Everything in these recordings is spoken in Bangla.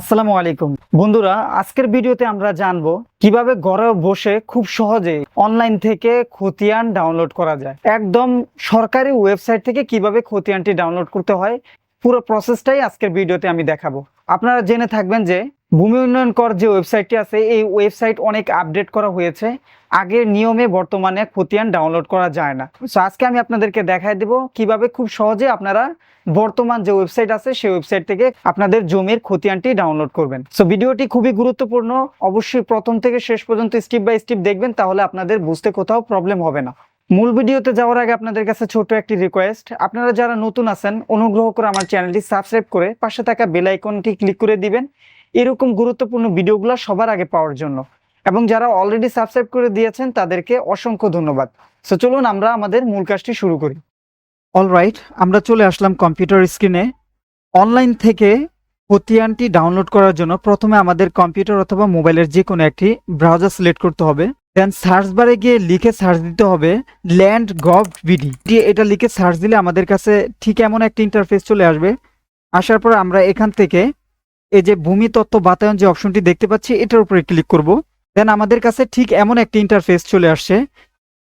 আসসালামু আলাইকুম। বন্ধুরা, আজকের ভিডিওতে আমরা জানব কীভাবে ঘরে বসে খুব সহজে অনলাইন থেকে খতিয়ান ডাউনলোড করা যায়। একদম সরকারি ওয়েবসাইট থেকে কীভাবে খতিয়ানটি ডাউনলোড করতে হয়, পুরো প্রসেসটাই আজকের ভিডিওতে আমি দেখাবো। আপনারা জেনে থাকবেন যে ভূমি উন্নয়ন কর যে ওয়েবসাইটটি আছে, এই ওয়েবসাইট অনেক আপডেট করা হয়েছে। আগের নিয়মে বর্তমানে খতিয়ান ডাউনলোড করা যায় না। সো আজকে আমি আপনাদেরকে দেখাই দেব কীভাবে খুব সহজে আপনারা বর্তমান যে ওয়েবসাইট আছে, সেই ওয়েবসাইট থেকে আপনাদের জমির খতিয়ানটি ডাউনলোড করবেন। সো ভিডিওটি খুবই গুরুত্বপূর্ণ। অবশ্যই প্রথম থেকে শেষ পর্যন্ত স্টেপ বাই স্টেপ দেখবেন, তাহলে আপনাদের বুঝতে কোথাও প্রবলেম হবে না। মূল ভিডিওতে যাওয়ার আগে আপনাদের কাছে ছোট একটি রিকোয়েস্ট আপনারা যারা নতুন আছেন, অনুগ্রহ করে আমার চ্যানেলটি সাবস্ক্রাইব করে পাশে থাকা বেল আইকনটি ক্লিক করে দিবেন। এরকম গুরুত্বপূর্ণ ভিডিওগুলো সবার আগে পাওয়ার জন্য। এবং যারা অলরেডি সাবস্ক্রাইব করে দিয়েছেন, তাদেরকে অসংখ্য ধন্যবাদ। সো চলুন আমরা আমাদের মূল কাজটি শুরু করি। অলরাইট আমরা চলে আসলাম কম্পিউটার স্ক্রিনে অনলাইন থেকে খতিয়ানটি ডাউনলোড করার জন্য প্রথমে আমাদের কম্পিউটার অথবা মোবাইলের যে কোনো একটি ব্রাউজার সিলেক্ট করতে হবে। দেন সার্চ বারে গিয়ে লিখে সার্চ দিতে হবে ল্যান্ড গভ বিডি এটা লিখে সার্চ দিলে আমাদের কাছে ঠিক এমন একটা ইন্টারফেস চলে আসবে। আসার পর আমরা এখান থেকে এই যে ভূমি তত্ত্ব বাতায়ন যে অপশনটি দেখতে পাচ্ছি, এটার উপরে ক্লিক করব। দেন আমাদের কাছে ঠিক এমন একটি ইন্টারফেস চলে আসছে।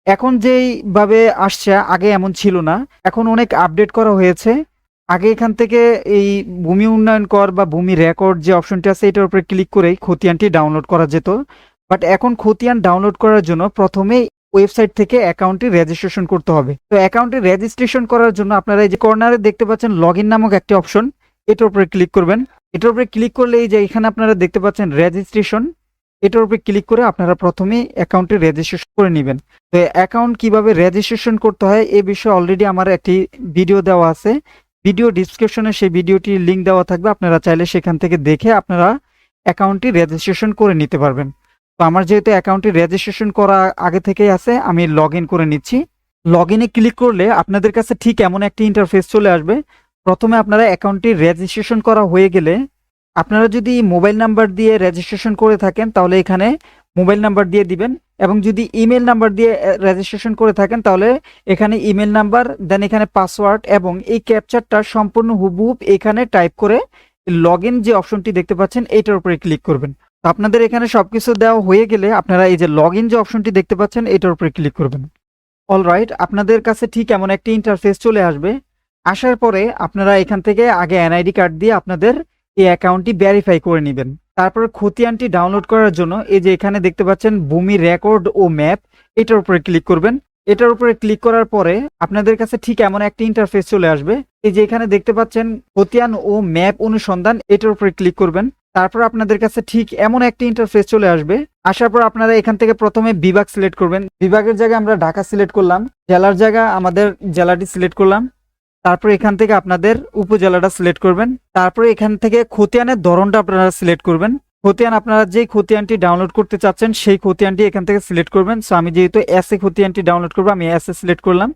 এখন যেইভাবে আসছে, আগে এমন ছিল না। এখন অনেক আপডেট করা হয়েছে। আগে এখান থেকে এই ভূমি উন্নয়ন কর বা ভূমি রেকর্ড যে অপশনটি আছে, এটার উপরে ক্লিক করেই খতিয়ানটি ডাউনলোড করা যেত। বাট এখন খতিয়ান ডাউনলোড করার জন্য প্রথমে ওয়েবসাইট থেকে অ্যাকাউন্টটি রেজিস্ট্রেশন করতে হবে। তো অ্যাকাউন্টটি রেজিস্ট্রেশন করার জন্য আপনারা এই যে কর্নারে দেখতে পাচ্ছেন লগ নামক একটি অপশন এটার উপরে ক্লিক করবেন। এটার উপরে ক্লিক করলে এই যে এখানে আপনারা দেখতে পাচ্ছেন রেজিস্ট্রেশন এটার উপরে ক্লিক করে আপনারা প্রথমেই অ্যাকাউন্টে রেজিস্ট্রেশন করে নেবেন। তো অ্যাকাউন্ট কীভাবে রেজিস্ট্রেশন করতে হয় এ বিষয়ে অলরেডি আমার একটি ভিডিও দেওয়া আছে। ভিডিও ডিসক্রিপশনে সেই ভিডিওটির লিঙ্ক দেওয়া থাকবে। আপনারা চাইলে সেখান থেকে দেখে আপনারা অ্যাকাউন্টটি রেজিস্ট্রেশন করে নিতে পারবেন। তো আমার যেহেতু অ্যাকাউন্টটি রেজিস্ট্রেশন করা আগে থেকেই আছে, আমি লগ করে নিচ্ছি। লগ ক্লিক করলে আপনাদের কাছে ঠিক এমন একটি ইন্টারফেস চলে আসবে। প্রথমে আপনারা অ্যাকাউন্টটি রেজিস্ট্রেশন করা হয়ে গেলে আপনারা যদি মোবাইল নাম্বার দিয়ে রেজিস্ট্রেশন করে থাকেন, তাহলে এখানে মোবাইল নাম্বার দিয়ে দিবেন এবং যদি ইমেল নাম্বার দিয়ে রেজিস্ট্রেশন করে থাকেন, তাহলে এখানে ইমেল নাম্বার, দেন এখানে পাসওয়ার্ড এবং এই ক্যাপচারটা সম্পূর্ণ হুবহুব এখানে টাইপ করে লগ যে অপশনটি দেখতে পাচ্ছেন, এইটার উপরে ক্লিক করবেন। আপনাদের এখানে সবকিছু দেওয়া হয়ে গেলে আপনারা এই যে লগ যে অপশনটি দেখতে পাচ্ছেন এটার উপরে ক্লিক করবেন। অলরাইট, আপনাদের কাছে ঠিক এমন একটি ইন্টারফেস চলে আসবে আসার পরে আপনারা এখান থেকে আগে এনআইডি কার্ড দিয়ে আপনাদের এই অ্যাকাউন্টটি ভেরিফাই করে নেবেন। তারপর খতিয়ানটি ডাউনলোড করার জন্য এই যে এখানে দেখতে পাচ্ছেন ভূমি রেকর্ড ও ম্যাপ এটার উপরে ক্লিক করবেন। এটার উপরে ক্লিক করার পরে আপনাদের কাছে ঠিক এমন একটা ইন্টারফেস চলে আসবে। এই যে এখানে দেখতে পাচ্ছেন খতিয়ান ও ম্যাপ অনুসন্ধান, এটার উপরে ক্লিক করবেন। তারপর আপনাদের কাছে ঠিক এমন একটা ইন্টারফেস চলে আসবে। আসার পর আপনারা এখান থেকে প্রথমে বিভাগ সিলেক্ট করবেন। বিভাগের জায়গায় আমরা ঢাকা সিলেক্ট করলাম, জেলার জায়গা আমাদের জেলাটি সিলেক্ট করলাম। তারপর এখান থেকে আপনাদের উপজেলাটা সিলেক্ট করবেন। তারপরে এখান থেকে খতিয়ানের ধরনটা আপনারা সিলেক্ট করবেন। খতিয়ান আপনারা যেই খতিয়ানটি ডাউনলোড করতে চাচ্ছেন, সেই খতিয়ানটি এখান থেকে সিলেক্ট করবেন। সো আমি যেহেতু এস এ খতিয়ানটি ডাউনলোড করব, আমি এস এ সিলেক্ট করলাম।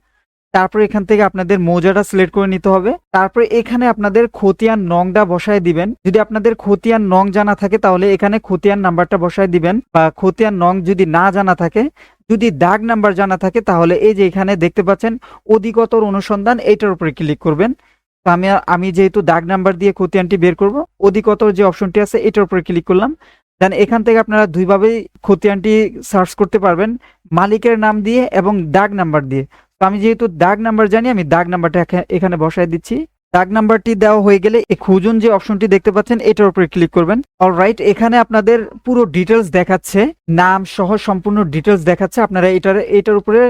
তারপর এখান থেকে আপনাদের মৌজাটা সিলেক্ট করে নিতে হবে। তারপরে এখানে আপনাদের খতিয়ান নংটা বসায় দিবেন। যদি আপনাদের খতিয়ান নং জানা থাকে, তাহলে এখানে খতিয়ান নাম্বারটা বসায় দিবেন। বা খতিয়ান নং যদি না জানা থাকে, যদি দাগ নাম্বার জানা থাকে, তাহলে এই যে এখানে দেখতে পাচ্ছেন অধিকতর অনুসন্ধান, এইটার উপরে ক্লিক করবেন। তো আমি আমি যেহেতু দাগ নাম্বার দিয়ে খতিয়ানটি বের করব অধিকতর যে অপশনটি আছে, এটার উপরে ক্লিক করলাম। দেন এখান থেকে আপনারা দুইভাবেই খতিয়ানটি সার্চ করতে পারবেন, মালিকের নাম দিয়ে এবং দাগ নাম্বার দিয়ে। তো আমি যেহেতু দাগ নাম্বার জানি, আমি দাগ নাম্বারটা এখানে বসায় দিচ্ছি। দাগ নাম্বারটি দেওয়া হয়ে গেলে এই খুঁজুন যে অপশনটি দেখতে পাচ্ছেন, এটার উপরে ক্লিক করবেন। অলরাইট এখানে আপনাদের পুরো ডিটেলস দেখাচ্ছে, নাম সহ সম্পূর্ণ ডিটেলস দেখাচ্ছে, আপনারা এটার এটার উপরে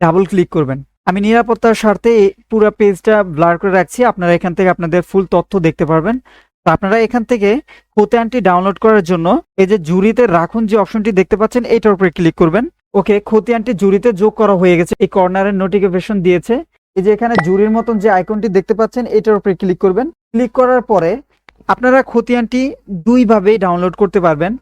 ডাবল ক্লিক করবেন। আমি নিরাপত্তার স্বার্থে পুরো পেজটা ব্লার করে রাখছি, আপনারা এখান থেকে আপনাদের ফুল তথ্য দেখতে পারবেন। আপনারা এখান থেকে খতিয়ানটি ডাউনলোড করার জন্য এই যে জুরিতে রাখুন যে অপশনটি দেখতে পাচ্ছেন, এটার উপরে ক্লিক করবেন। ওকে খতিয়ানটি জুরিতে যোগ করা হয়ে গেছে। এই কর্নারের নোটিফিকেশন দিয়েছে। এই যে এখানে জুরির মতন যে আইকনটি দেখতে পাচ্ছেন, এটার উপরে ক্লিক করবেন। ক্লিক করার পরে আপনারা খতিয়ানটি দুইভাবেই ডাউনলোড করতে পারবেন।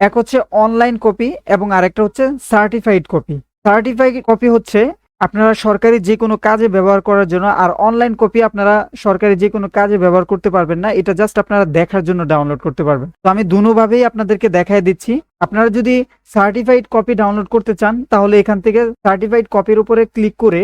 এক হচ্ছে অনলাইন কপি এবং আরেকটা হচ্ছে সার্টিফাইড কপি সার্টিফাইড কপি হচ্ছে আপনারা সরকারি যে কোনো কাজে ব্যবহার করার জন্য আর অনলাইন কপি আপনারা সরকারি যে কোনো কাজে ব্যবহার করতে পারবেন না, এটা জাস্ট আপনারা দেখার জন্য ডাউনলোড করতে পারবেন। তো আমি দুভাবেই আপনাদেরকে দেখায় দিচ্ছি। আপনারা যদি সার্টিফাইড কপি ডাউনলোড করতে চান, তাহলে এখান থেকে সার্টিফাইড কপির উপরে ক্লিক করে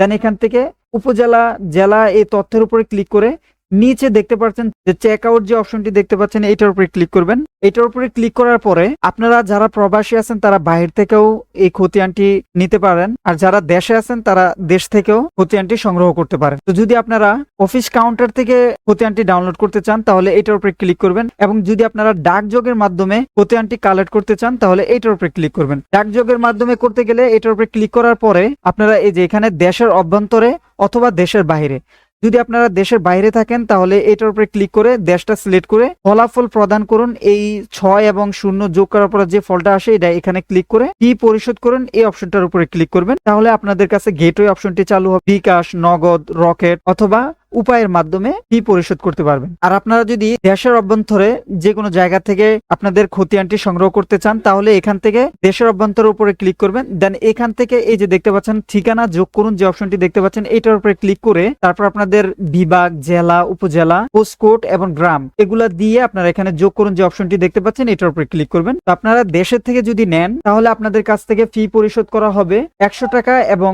দেন এখান থেকে উপজেলা, জেলা এই তথ্যের উপরে ক্লিক করে নিচে দেখতে পাচ্ছেন যে চেক আউট যে অপশনটি দেখতে পাচ্ছেন, এটার উপরে ক্লিক করবেন। এটার উপরে ক্লিক করার পরে আপনারা যারা প্রবাসী আছেন, তারা বাহির থেকেও এই খতিয়ানটি নিতে পারেন। আর যারা দেশে আছেন, তারা দেশ থেকেও খতিয়ানটি সংগ্রহ করতে পারেন। তো যদি আপনারা অফিস কাউন্টার থেকে খতিয়ানটি ডাউনলোড করতে চান, তাহলে এটার উপরে ক্লিক করবেন। এবং যদি আপনারা ডাকযোগের মাধ্যমে খতিয়ানটি কালেক্ট করতে চান, তাহলে এটার উপরে ক্লিক করবেন। ডাকযোগের মাধ্যমে করতে গেলে এটার উপরে ক্লিক করার পরে আপনারা এই যে এখানে দেশের অভ্যন্তরে অথবা দেশের বাইরে যদি আপনারা দেশের বাইরে থাকেন, তাহলে এটার উপরে ক্লিক করে, দেশটা সিলেক্ট করে ফলাফল প্রদান করুন। এই ছয় এবং শূন্য যোগ করার পর যে ফলটা আসে, এটা এখানে ক্লিক করে কি পরিশোধ করুন, এই অপশনটার উপরে ক্লিক করবেন। তাহলে আপনাদের কাছে গেটওয়ে অপশনটি চালু হবে। বিকাশ, নগদ রকেট অথবা উপায়ের মাধ্যমে ফি পরিশোধ করতে পারবেন। আর আপনারা যদি দেশের অভ্যন্তরে যে কোনো জায়গা থেকে আপনাদের খতিয়ানটি সংগ্রহ করতে চান, তাহলে এখান থেকে দেশের অভ্যন্তরের উপরে ক্লিক করবেন। দেন এখান থেকে এই যে দেখতে পাচ্ছেন, ঠিকানা যোগ করুন, যে অপশনটি দেখতে পাচ্ছেন এটার উপরে ক্লিক করে তারপর আপনাদের বিভাগ, জেলা, উপজেলা, পোস্টকোড এবং গ্রাম, এগুলা দিয়ে আপনারা এখানে যোগ করুন, যে অপশনটি দেখতে পাচ্ছেন, এটার উপরে ক্লিক করবেন। তো আপনারা দেশের থেকে যদি নেন, তাহলে আপনাদের কাছ থেকে ফি পরিশোধ করা হবে একশো টাকা এবং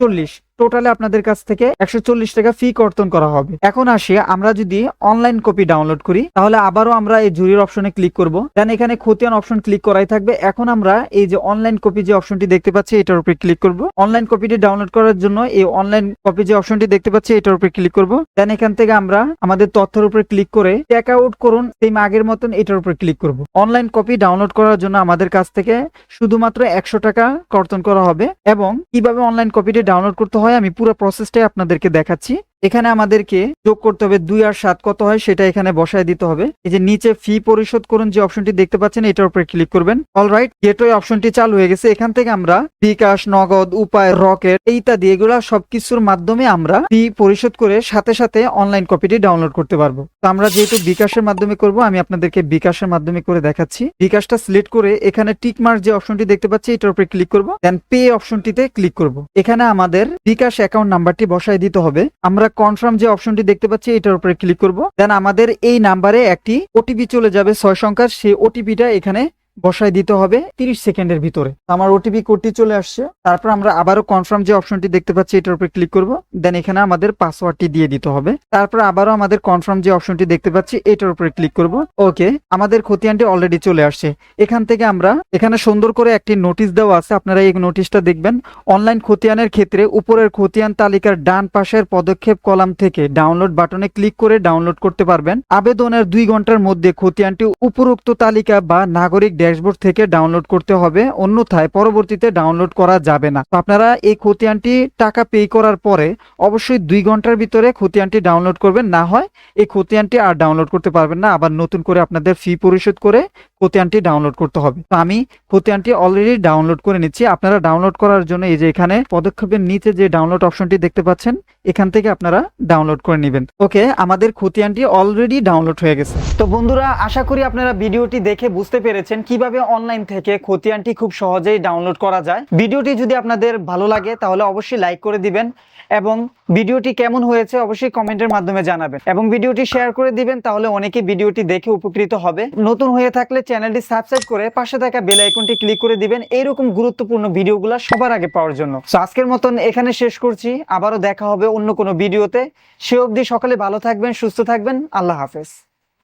চল্লিশ। টোটালে আপনাদের কাছ থেকে একশো চল্লিশ টাকা ফি কর্তন করা হবে। এখন আসি, আমরা যদি অনলাইন কপি ডাউনলোড করি, তাহলে আবারও আমরা এই জুরির অপশনে ক্লিক করব। দেন এখানে খতিয়ান অপশন ক্লিক করাই থাকবে। এখন আমরা এই যে অনলাইন কপি যে অপশনটি দেখতে পাচ্ছি, এটার উপরে ক্লিক করব। অনলাইন কপিটি ডাউনলোড করার জন্য এই অনলাইন কপি যে অপশনটি দেখতে পাচ্ছি, এটার উপরে ক্লিক করব। দেন এখান থেকে আমরা আমাদের তথ্যের উপরে ক্লিক করে চেক আউট করুন সেম আগের মতন এটার উপরে ক্লিক করব। অনলাইন কপি ডাউনলোড করার জন্য আমাদের কাছ থেকে শুধুমাত্র একশো টাকা কর্তন করা হবে এবং কীভাবে অনলাইন কপিটি ডাউনলোড করতে হয় আমি পুরো প্রসেসটাই আপনাদেরকে দেখাচ্ছি। এখানে আমাদেরকে যোগ করতে হবে দুই আর সাত। কত হয় সেটা এখানে বসায় দিতে হবে। এই যে নিচে ফি পরিশোধ করুন যে অপশনটি দেখতে পাচ্ছেন, এটার উপরে ক্লিক করবেন। অল অলরাইট গেটওয়ে অপশনটি চালু হয়ে গেছে। এখান থেকে আমরা বিকাশ নগদ, উপায় রকেট ইত্যাদি এগুলা সবকিছুর মাধ্যমে আমরা ফি পরিশোধ করে সাথে সাথে অনলাইন কপিটি ডাউনলোড করতে পারব। তো আমরা যেহেতু বিকাশের মাধ্যমে করব, আমি আপনাদেরকে বিকাশের মাধ্যমে করে দেখাচ্ছি। বিকাশটা সিলেক্ট করে এখানে টিক মার্ক যে অপশনটি দেখতে পাচ্ছি, এটার উপরে ক্লিক করব। দেন পে অপশনটিতে ক্লিক করব। এখানে আমাদের বিকাশ অ্যাকাউন্ট নাম্বারটি বসায় দিতে হবে। আমরা কনফার্ম যে অপশনটি দেখতে পাচ্ছি, এটার উপরে ক্লিক করব। দেন আমাদের এই নাম্বারে একটি ওটিপি চলে যাবে, ছয় সংখ্যার, সেই ওটিপিটা এখানে বসায় দিতে হবে 30 সেকেন্ডের ভিতরে। আমার ওটিপি কোডটি চলে আসছে। তারপর আমরা আবারও কনফার্ম যে অপশনটি দেখতে পাচ্ছি, এটার উপরে ক্লিক করব। দেন এখানে আমাদের পাসওয়ার্ডটি দিয়ে দিতে হবে। তারপর আবারও আমাদের কনফার্ম যে অপশনটি দেখতে পাচ্ছি, এটার উপরে ক্লিক করব। ওকে আমাদের খতিয়ানটি অলরেডি চলে আসছে। এখান থেকে আমরা এখানে সুন্দর করে একটি নোটিশ দেওয়া আছে। আপনারা এই নোটিশটা দেখবেন। অনলাইন খতিয়ানের ক্ষেত্রে উপরের খতিয়ান তালিকার ডান পাশের পদক্ষেপ কলাম থেকে ডাউনলোড বাটনে ক্লিক করে ডাউনলোড করতে পারবেন। আবেদনের দুই ঘণ্টার মধ্যে খতিয়ানটি উপরোক্ত তালিকা বা নাগরিক ড্যাশবোর্ড থেকে ডাউনলোড করতে হবে, অন্যথায় পরবর্তীতে ডাউনলোড করা যাবে না। আপনারা এই খতিয়ানটি টাকা পে করার পরে অবশ্যই দুই ঘণ্টার ভিতরে খতিয়ানটি ডাউনলোড করবেন। না হয় এই খতিয়ানটি আর ডাউনলোড করতে পারবেন না, আবার নতুন করে আপনাদের ফি পরিশোধ করে খতিয়ানটি ডাউনলোড করতে হবে। তো আমি খতিয়ানটি অলরেডি ডাউনলোড করে নিচ্ছি। আপনারা ডাউনলোড করার জন্য এই যে এখানে পদক্ষেপের নিচে যে ডাউনলোড অপশনটি দেখতে পাচ্ছেন, এখান থেকে আপনারা ডাউনলোড করে নেবেন। ওকে, আমাদের খতিয়ানটি অলরেডি ডাউনলোড হয়ে গেছে। তো বন্ধুরা, আশা করি আপনারা ভিডিওটি দেখে বুঝতে পেরেছেন কীভাবে অনলাইন থেকে খতিয়ানটি খুব সহজেই ডাউনলোড করা যায়? ভিডিওটি যদি আপনাদের ভালো লাগে, তাহলে অবশ্যই লাইক করে দিবেন এবং ভিডিওটি কেমন হয়েছে অবশ্যই কমেন্টের মাধ্যমে জানাবেন। এবং ভিডিওটি শেয়ার করে দিবেন, তাহলে অনেকে ভিডিওটি দেখে উপকৃত হবে। নতুন হয়ে থাকলে চ্যানেলটি সাবস্ক্রাইব করে পাশে থাকা বেল আইকনটি ক্লিক করে দিবেন। এইরকম গুরুত্বপূর্ণ ভিডিওগুলো সবার আগে পাওয়ার জন্য। তো আজকের মতন এখানে শেষ করছি। আবারও দেখা হবে অন্য কোনো ভিডিওতে। সে অবধি সকালে ভালো থাকবেন, সুস্থ থাকবেন। আল্লাহ হাফেজ।